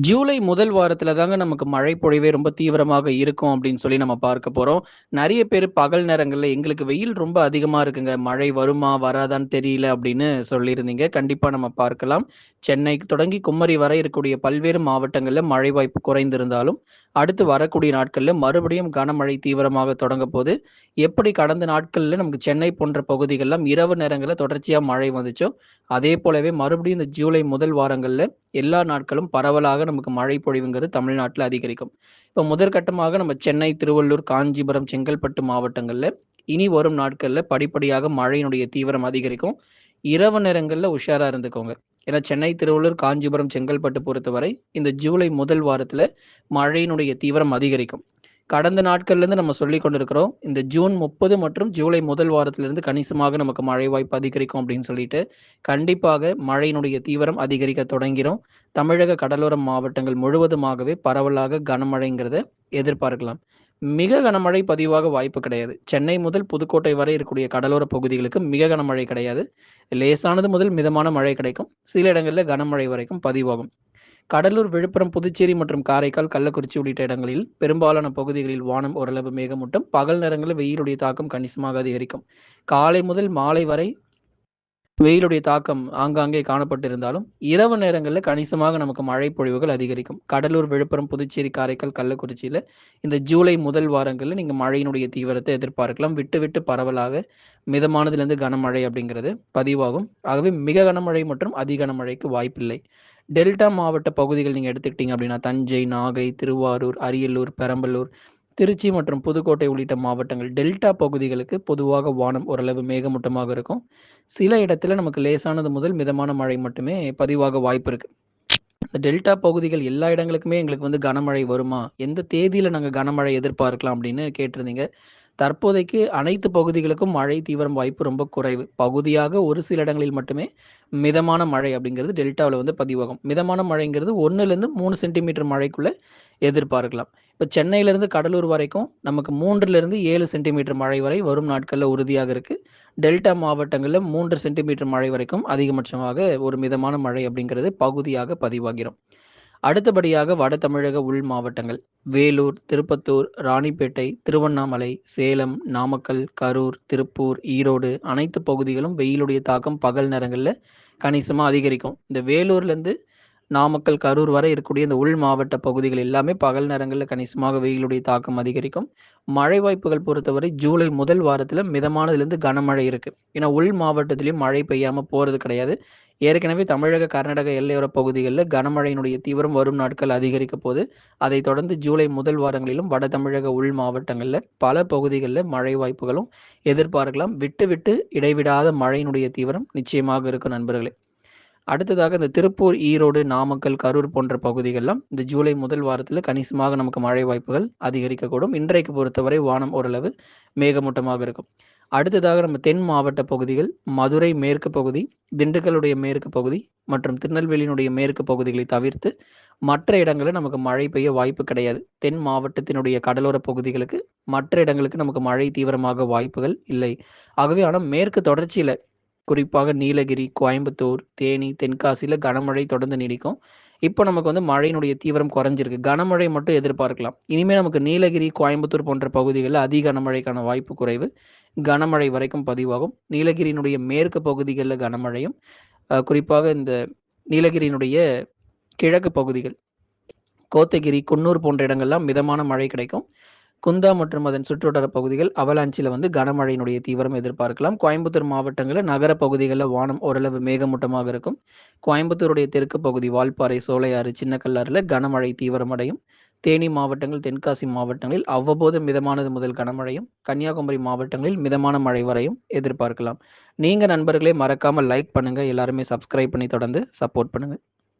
ஜூலை முதல் வாரத்துல தாங்க நமக்கு மழை பொழிவே ரொம்ப தீவிரமாக இருக்கும் அப்படின்னு சொல்லி நம்ம பார்க்க போறோம். நிறைய பேர் பகல் நேரங்கள்ல எங்களுக்கு வெயில் ரொம்ப அதிகமா இருக்குங்க. மழை வருமா? வராதான்னு தெரியல அப்படின்னு சொல்லியிருந்தீங்க. கண்டிப்பா நம்ம பார்க்கலாம். சென்னை தொடங்கி குமரி வரை இருக்கக்கூடிய பல்வேறு மாவட்டங்கள்ல மழை வாய்ப்பு குறைந்திருந்தாலும், அடுத்து வரக்கூடிய நாட்களில் மறுபடியும் கனமழை தீவிரமாக தொடங்கப்போது. எப்படி கடந்த நாட்களில் நமக்கு சென்னை போன்ற பகுதிகள்லாம் இரவு நேரங்களில் தொடர்ச்சியாக மழை வந்துச்சோ, அதே போலவே மறுபடியும் இந்த ஜூலை முதல் வாரங்களில் எல்லா நாட்களும் பரவலாக நமக்கு மழை பொழிவுங்கிறது தமிழ்நாட்டில் அதிகரிக்கும். இப்போ முதற்கட்டமாக நம்ம சென்னை, திருவள்ளூர், காஞ்சிபுரம், செங்கல்பட்டு மாவட்டங்களில் இனி வரும் நாட்களில் படிப்படியாக மழையினுடைய தீவிரம் அதிகரிக்கும். இரவு நேரங்களில் உஷாராக இருந்துக்கோங்க. ஏன்னா சென்னை, திருவள்ளூர், காஞ்சிபுரம், செங்கல்பட்டு பொறுத்தவரை இந்த ஜூலை முதல் வாரத்துல மழையினுடைய தீவிரம் அதிகரிக்கும். கடந்த நாட்கள்லேருந்து நம்ம சொல்லி கொண்டிருக்கிறோம். இந்த ஜூன் 30 மற்றும் ஜூலை முதல் வாரத்திலிருந்து கணிசமாக நமக்கு மழை வாய்ப்பு அதிகரிக்கும் அப்படின்னு சொல்லிட்டு, கண்டிப்பாக மழையினுடைய தீவிரம் அதிகரிக்க தொடங்கிடும் தமிழக கடலோர மாவட்டங்கள் முழுவதுமாகவே பரவலாக கனமழைங்கிறத எதிர்பார்க்கலாம். மிக கனமழை பதிவாக வாய்ப்பு கிடையாது. சென்னை முதல் புதுக்கோட்டை வரை இருக்கக்கூடிய கடலோர பகுதிகளுக்கு மிக கனமழை கிடையாது. லேசானது முதல் மிதமான மழை கிடைக்கும். சில இடங்களில் கனமழை வரைக்கும் பதிவாகும். கடலூர், விழுப்புரம், புதுச்சேரி மற்றும் காரைக்கால், கள்ளக்குறிச்சி உள்ளிட்ட இடங்களில் பெரும்பாலான பகுதிகளில் வானம் ஓரளவு மேகமூட்டம். பகல் நேரங்களில் வெயிலுடைய தாக்கம் கணிசமாக அதிகரிக்கும். காலை முதல் மாலை வரை வெயிலுடைய தாக்கம் ஆங்காங்கே காணப்பட்டிருந்தாலும், இரவு நேரங்களில் கணிசமாக நமக்கு மழை பொழிவுகள் அதிகரிக்கும். கடலூர், விழுப்புரம், புதுச்சேரி, காரைக்கால், கள்ளக்குறிச்சியில் இந்த ஜூலை முதல் வாரங்களில் நீங்கள் மழையினுடைய தீவிரத்தை எதிர்பார்க்கலாம். விட்டு விட்டு பரவலாக மிதமானதுலேருந்து கனமழை அப்படிங்கிறது பதிவாகும். ஆகவே மிக கனமழை மற்றும் அதி கனமழைக்கு வாய்ப்பில்லை. டெல்டா மாவட்ட பகுதிகள் நீங்கள் எடுத்துக்கிட்டீங்க அப்படின்னா, தஞ்சை, நாகை, திருவாரூர், அரியலூர், பெரம்பலூர், திருச்சி மற்றும் புதுக்கோட்டை உள்ளிட்ட மாவட்டங்கள் டெல்டா பகுதிகளுக்கு பொதுவாக வானம் ஓரளவு மேகமூட்டமாக இருக்கும். சில இடத்துல நமக்கு லேசானது முதல் மிதமான மழை மட்டுமே பதிவாக வாய்ப்பு இருக்கு. இந்த டெல்டா பகுதிகள் எல்லா இடங்களுக்குமே எங்களுக்கு வந்து கனமழை வருமா? எந்த தேதியில நாங்கள் கனமழை எதிர்பார்க்கலாம் அப்படின்னு கேட்டிருந்தீங்க. தற்போதைக்கு அனைத்து பகுதிகளுக்கும் மழை தீவிரம் வாய்ப்பு ரொம்ப குறைவு. பகுதியாக ஒரு சில இடங்களில் மட்டுமே மிதமான மழை அப்படிங்கிறது டெல்டாவில் வந்து பதிவாகும். மிதமான மழைங்கிறது 1லேருந்து 3 சென்டிமீட்டர் மழைக்குள்ளே எதிர்பார்க்கலாம். இப்போ சென்னையிலேருந்து கடலூர் வரைக்கும் நமக்கு 3லிருந்து 7 சென்டிமீட்டர் மழை வரை வரும் நாட்களில் உறுதியாக இருக்குது டெல்டா மாவட்டங்களில் மூன்று சென்டிமீட்டர் மழை வரைக்கும் அதிகபட்சமாக ஒரு மிதமான மழை அப்படிங்கிறது பகுதியாக பதிவாகிறோம் அடுத்தபடியாக வட தமிழக உள் மாவட்டங்கள் வேலூர், திருப்பத்தூர், ராணிப்பேட்டை, திருவண்ணாமலை, சேலம், நாமக்கல், கரூர், திருப்பூர், ஈரோடு அனைத்து பகுதிகளும் வெயிலுடைய தாக்கம் பகல் நேரங்களில் கணிசமாக அதிகரிக்கும். இந்த வேலூர்லேருந்து நாமக்கல், கரூர் வரை இருக்கக்கூடிய இந்த உள் மாவட்ட பகுதிகள் எல்லாமே பகல் நேரங்களில் கணிசமாக வெயிலுடைய தாக்கம் அதிகரிக்கும். மழை வாய்ப்புகள் பொறுத்தவரை ஜூலை முதல் வாரத்தில் மிதமானதுலேருந்து கனமழை இருக்கு. ஏன்னா உள் மாவட்டத்திலையும் மழை பெய்யாமல் போகிறது கிடையாது. ஏற்கனவே தமிழக, கர்நாடக எல்லையோர பகுதிகளில் கனமழையினுடைய தீவிரம் வரும் நாட்கள் அதிகரிக்க போது. அதைத் தொடர்ந்து ஜூலை முதல் வாரங்களிலும் வட தமிழக உள் மாவட்டங்களில் பல பகுதிகளில் மழை வாய்ப்புகளும் எதிர்பார்க்கலாம். விட்டு விட்டு இடைவிடாத மழையினுடைய தீவிரம் நிச்சயமாக இருக்கும் நண்பர்களே. அடுத்ததாக இந்த திருப்பூர், ஈரோடு, நாமக்கல், கரூர் போன்ற பகுதிகள்லாம் இந்த ஜூலை முதல் வாரத்தில் கணிசமாக நமக்கு மழை வாய்ப்புகள் அதிகரிக்கக்கூடும். இன்றைக்கு பொறுத்தவரை வானம் ஓரளவு மேகமூட்டமாக இருக்கும். அடுத்ததாக நம்ம தென் மாவட்ட பகுதிகள் மதுரை மேற்கு பகுதி, திண்டுக்கலுடைய மேற்கு பகுதி மற்றும் திருநெல்வேலியினுடைய மேற்கு பகுதிகளை தவிர்த்து மற்ற இடங்களில் நமக்கு மழை பெய்ய வாய்ப்பு கிடையாது. தென் மாவட்டத்தினுடைய கடலோர பகுதிகளுக்கு மற்ற இடங்களுக்கு நமக்கு மழை தீவிரமாக வாய்ப்புகள் இல்லை. ஆகவே ஆனால் மேற்கு தொடர்ச்சியில் குறிப்பாக நீலகிரி, கோயம்புத்தூர், தேனி, தென்காசியில் கனமழை தொடர்ந்து நீடிக்கும். இப்போ நமக்கு வந்து மழையினுடைய தீவிரம் குறைஞ்சிருக்கு. கனமழை மட்டும் எதிர்பார்க்கலாம். இனிமேல் நமக்கு நீலகிரி, கோயம்புத்தூர் போன்ற பகுதிகளில் அதி கனமழைக்கான வாய்ப்பு குறைவு. கனமழை வரைக்கும் பதிவாகும். நீலகிரியினுடைய மேற்கு பகுதிகளில் கனமழையும், குறிப்பாக இந்த நீலகிரியினுடைய கிழக்கு பகுதிகள் கோத்தகிரி, குன்னூர் போன்ற இடங்கள்லாம் மிதமான மழை கிடைக்கும். குந்தா மற்றும் அதன் சுற்றுவட்டார பகுதிகள் அவலாஞ்சில வந்து கனமழையினுடைய தீவிரம் எதிர்பார்க்கலாம். கோயம்புத்தூர் மாவட்டங்களில் நகர பகுதிகளில் வானம் ஓரளவு மேகமூட்டமாக இருக்கும். கோயம்புத்தூருடைய தெற்கு பகுதி வால்பாறை, சோலையாறு, சின்னக்கல்லாறுல கனமழை தீவிரமடையும். தேனி மாவட்டங்கள், தென்காசி மாவட்டங்களில் அவ்வப்போது மிதமானது முதல் கனமழையும், கன்னியாகுமரி மாவட்டங்களில் மிதமான மழை வரையும் எதிர்பார்க்கலாம். நீங்க நண்பர்களே மறக்காம லைக் பண்ணுங்க. எல்லாருமே சப்ஸ்கிரைப் பண்ணி தொடர்ந்து சப்போர்ட் பண்ணுங்க.